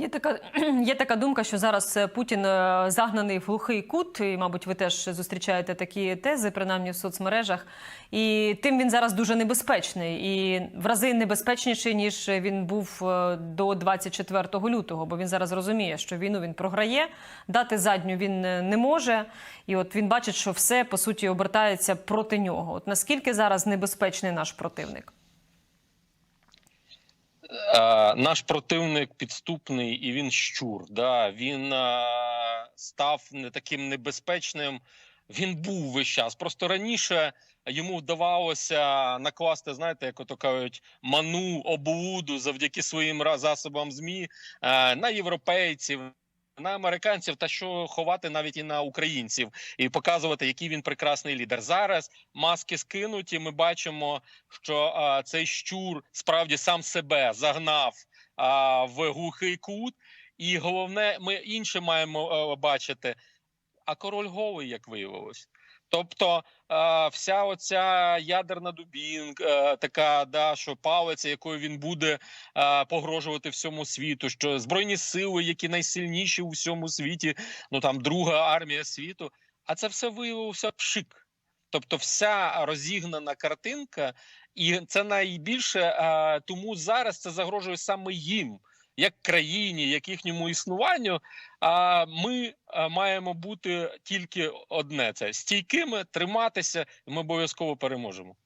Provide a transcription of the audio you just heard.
Є така, є така думка, що зараз е, Путін е, загнаний в глухий кут, і, мабуть, ви теж зустрічаєте такі тези, принаймні в соцмережах. І тим він зараз дуже небезпечний і в рази небезпечніший, ніж він був е, до 24 лютого, бо він зараз розуміє, що війну він програє, дати задню він не може. І от він бачить, що все по суті обертається проти нього. От наскільки зараз небезпечний наш противник? Е, наш противник підступний і він щур. Да? Він е, став не таким небезпечним. Він був весь час. Просто раніше йому вдавалося накласти, знаєте, як ото кажуть, ману облуду завдяки своїм засобам змі е, на європейців. На американців та що ховати навіть і на українців, і показувати, який він прекрасний лідер. Зараз маски скинуті. Ми бачимо, що а, цей щур справді сам себе загнав а, в глухий кут, і головне, ми інше маємо а, бачити. А король голий, як виявилось. Тобто е, вся оця ядерна дубінка, е, така да, що палиця, якою він буде е, погрожувати всьому світу, що збройні сили, які найсильніші у всьому світі, ну там друга армія світу. А це все виявився пшик. Тобто, вся розігнана картинка, і це найбільше тому зараз це загрожує саме їм, як країні, як їхньому існуванню. А ми е, маємо бути тільки одне: це стійкими, триматися, і ми обов'язково переможемо.